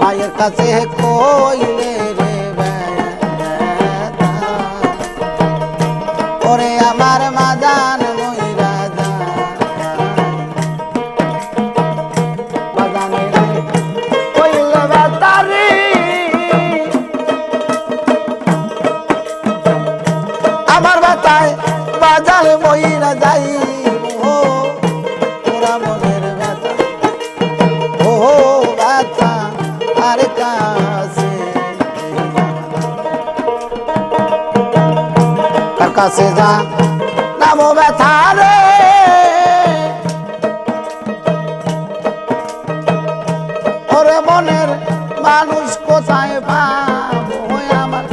মায়ের কাছে কইলে কাছে যা। নামো ব্যথা রে। ওরে মনের মানুষ কোথায় পাবো আমার?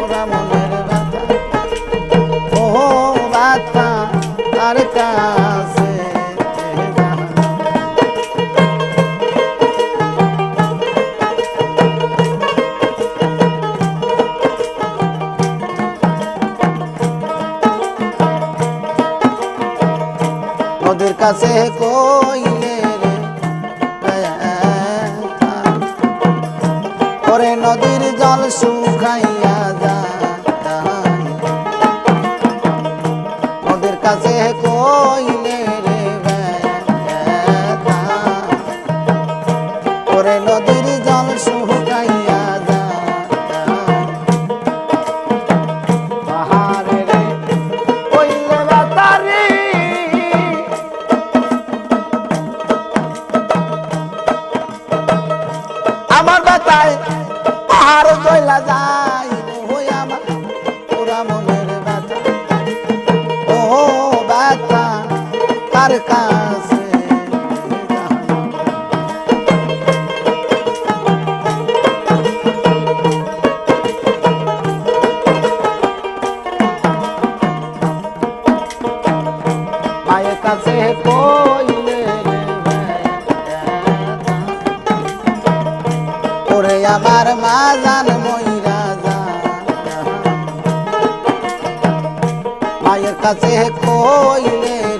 ওরা মনের ব্যথা। ও ব্যথা, আর কা কাছে কইলে পরে নদীর জল শুকাইয়া যায়। নদীর কাছে কইলে রে পরে নদীর জল মনের ব্যথা। ও ব্যথা তার কান? কাছে কইলে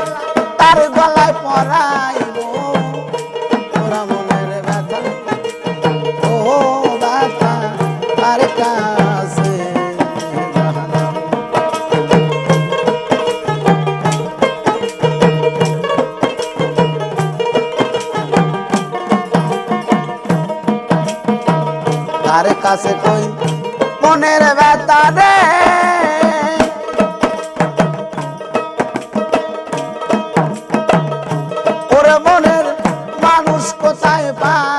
কার কাছে কই? মনের ব্যথা রে। ওরে মনের মানুষ কোথায় পা